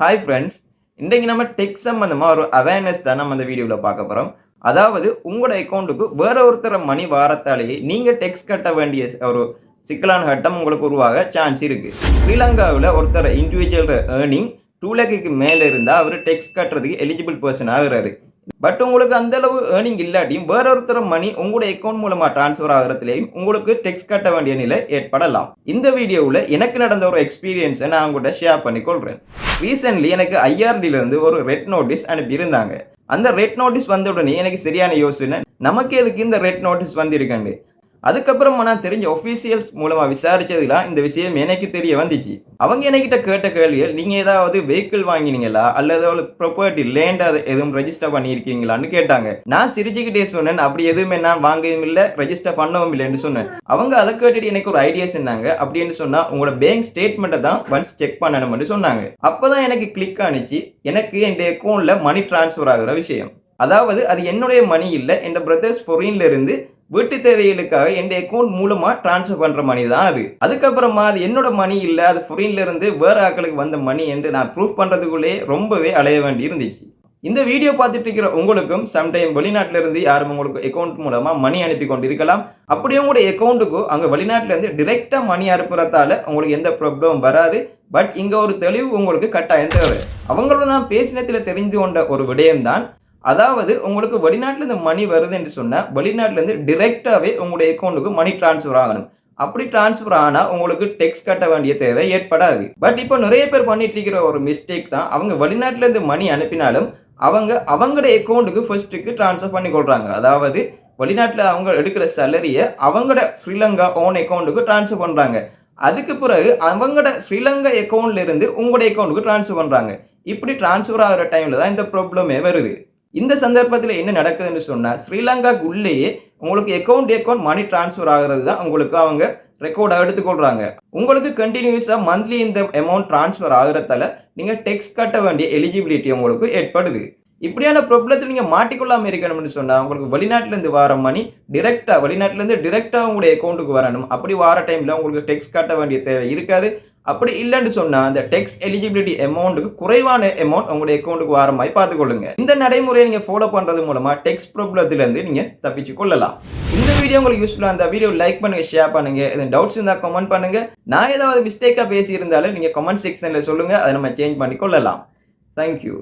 Hi friends இன்றைக்கு நம்ம tech சம்மந்தமாக ஒரு அவேர்னஸ் தான் நம்ம அந்த வீடியோவில் பார்க்க போகிறோம் அதாவது உங்களோட அக்கௌண்ட்டுக்கு வேற ஒருத்தர மணி வாரத்தாலேயே நீங்கள் டெக்ஸ் கட்ட வேண்டிய ஒரு சிக்கலான கட்டம் உங்களுக்கு உருவாக சான்ஸ் இருக்குது ஸ்ரீலங்காவில் ஒருத்தர் இண்டிவிஜுவல் ஏர்னிங் டூ லேக்குக்கு மேலே இருந்தால் அவர் டெக்ஸ் கட்டுறதுக்கு எலிஜிபிள் பர்சன் ஆகிறாரு. பட் உங்களுக்கு அந்த அளவு ஏர்னிங் இல்லாட்டியும் வேற ஒருத்தர் மணி உங்களோட அக்கௌண்ட் மூலமா டிரான்ஸ்ஃபர் ஆகிறதுலையும் உங்களுக்கு டெக்ஸ் கட்ட வேண்டிய நிலை ஏற்படலாம். இந்த வீடியோவில் எனக்கு நடந்த ஒரு எக்ஸ்பீரியன்ஸை நான் உங்கள்கிட்ட ஷேர் பண்ணிக்கொள்கிறேன் ரீசென்ட்லி எனக்கு ஐஆர்டில இருந்து ஒரு ரெட் நோட்டீஸ் அனுப்பியிருந்தாங்க. அந்த ரெட் நோட்டீஸ் வந்த உடனே எனக்கு சரியான யோசனை நமக்கு எதுக்கு இந்த ரெட் நோட்டீஸ் வந்திருக்கண்டு அதுக்கப்புறமா நான் தெரிஞ்ச ஒஃபீஷியல்ஸ் மூலமா விசாரித்ததுலாம் இந்த விஷயம் எனக்கு தெரிய வந்துச்சு. அவங்க என்கிட்ட கேட்ட கேள்விகள் நீங்க ஏதாவது வெஹிக்கிள் வாங்கினீங்களா? அல்லது அவளுக்கு ப்ராப்பர்ட்டி லேண்ட் அதை எதுவும் ரெஜிஸ்டர் பண்ணியிருக்கீங்களான்னு கேட்டாங்க. நான் சிரிச்சுக்கிட்டே சொன்னேன் அப்படி எதுவுமே நான் வாங்கவும் இல்லை ரெஜிஸ்டர் பண்ணவும் இல்லைன்னு சொன்னேன். அவங்க அதை கேட்டுட்டு எனக்கு ஒரு ஐடியா சொன்னாங்க. அப்படின்னு சொன்னா உங்களோட பேங்க் ஸ்டேட்மெண்ட்டை தான் ஒன்ஸ் செக் பண்ணணும்னு சொன்னாங்க. அப்பதான் எனக்கு கிளிக் ஆனிச்சு. எனக்கு என் அக்கௌண்ட்ல மணி டிரான்ஸ்ஃபர் ஆகுற விஷயம். அதாவது அது என்னுடைய மணி இல்லை என் பிரதர்ஸ் ஃபொரின்ல இருந்து வீட்டு தேவைகளுக்காக என் அக்கௌண்ட் மூலமாக ட்ரான்ஸ்ஃபர் பண்ணுற மணி தான் அது. அதுக்கப்புறமா அது என்னோட மணி இல்லை அது ஃபொரின்ல இருந்து வேற ஆட்களுக்கு வந்த மணி என்று நான் ப்ரூஃப் பண்ணுறதுக்குள்ளே ரொம்பவே அலைய வேண்டி இருந்துச்சு. இந்த வீடியோ பார்த்துட்டு இருக்கிற உங்களுக்கும் சம்டைம் வெளிநாட்டிலிருந்து யாரும் உங்களுக்கு அக்கௌண்ட் மூலமாக மணி அனுப்பி கொண்டு இருக்கலாம் அப்படியே உங்களுடைய அக்கௌண்ட்டுக்கு அங்கே வெளிநாட்டிலேருந்து டிரெக்டாக மணி அனுப்புறதால உங்களுக்கு எந்த ப்ராப்ளமும் வராது. பட் இங்கே ஒரு தெளிவு உங்களுக்கு கட்டாயம் தேவை. அவங்களோட நான் பேசினத்தில் தெரிந்து கொண்ட ஒரு விடயம்தான் அதாவது உங்களுக்கு வெளிநாட்டிலேருந்து மணி வருது என்று சொன்னால் வெளிநாட்டிலேருந்து டிரெக்டாகவே உங்களுடைய அக்கௌண்ட்டுக்கு மணி டிரான்ஸ்ஃபர் ஆகணும். அப்படி டிரான்ஸ்ஃபர் ஆனால் உங்களுக்கு டெக்ஸ் கட்ட வேண்டிய தேவை ஏற்படாது. பட் இப்போ நிறைய பேர் பண்ணிட்டு இருக்கிற ஒரு மிஸ்டேக் தான் அவங்க வெளிநாட்டிலேருந்து மணி அனுப்பினாலும் அவங்க அவங்களோட அக்கௌண்ட்டுக்கு ஃபர்ஸ்ட்டுக்கு ட்ரான்ஸ்ஃபர் பண்ணி கொள்கிறாங்க அதாவது வெளிநாட்டில் அவங்க எடுக்கிற சேலரியை அவங்களோட ஸ்ரீலங்கா ஓன் அக்கௌண்ட்டுக்கு ட்ரான்ஸ்ஃபர் பண்ணுறாங்க அதுக்கு பிறகு அவங்களோட ஸ்ரீலங்கா அக்கௌண்ட்லேருந்து உங்களுடைய அக்கௌண்ட்டுக்கு ட்ரான்ஸ்ஃபர் பண்ணுறாங்க இப்படி ட்ரான்ஸ்ஃபர் ஆகிற டைமில் தான் இந்த ப்ராப்ளமே வருது. இந்த சந்தர்ப்பத்தில் என்ன நடக்குதுன்னு சொன்னால் ஸ்ரீலங்காக்கு உள்ளேயே உங்களுக்கு அக்கௌண்ட் அக்கௌண்ட் மணி டிரான்ஸ்ஃபர் ஆகிறது தான் உங்களுக்கு அவங்க ரெக்கார்டாக எடுத்துக்கொள்கிறாங்க உங்களுக்கு கண்டினியூஸாக மந்த்லி இந்த அமௌண்ட் டிரான்ஸ்ஃபர் ஆகிறதால நீங்கள் டெக்ஸ் கட்ட வேண்டிய எலிஜிபிலிட்டி உங்களுக்கு ஏற்படுது. இப்படியான ப்ராப்ளத்தில் நீங்கள் மாட்டிக்கொள்ளாமல் இருக்கணும்னு சொன்னால் உங்களுக்கு வெளிநாட்டிலேருந்து வர மணி டிரெக்டாக வெளிநாட்டிலேருந்து டிரெக்டாக உங்களுடைய அக்கௌண்ட்டுக்கு வரணும். அப்படி வர டைமில் உங்களுக்கு டெக்ஸ் கட்ட வேண்டிய தேவை இருக்காது. அப்படி இல்லைன்னு சொன்னால் அந்த டெக்ஸ் எலிஜிபிலிட்டி அமௌண்ட்டுக்கு குறைவான அமௌண்ட் உங்களுடைய அக்கௌண்ட்டுக்கு வர மாதிரி பார்த்துக்கொள்ளுங்க. இந்த நடைமுறையை நீங்கள் ஃபாலோ பண்ணுறது மூலமாக டெக்ஸ் ப்ராப்ளத்துலேருந்து நீங்கள் தப்பிச்சு கொள்ளலாம். இந்த வீடியோ உங்களுக்கு யூஸ்ஃபுல்லாக இருந்தால் வீடியோ லைக் பண்ணுங்க ஷேர் பண்ணுங்க. எதுவும் டவுட்ஸ் இருந்தால் கமெண்ட் பண்ணுங்க. நான் ஏதாவது மிஸ்டேக்காக பேசியிருந்தாலும் நீங்கள் கமெண்ட் செக்ஷனில் சொல்லுங்கள் அதை நம்ம சேஞ்ச் பண்ணி கொள்ளலாம். தேங்க்யூ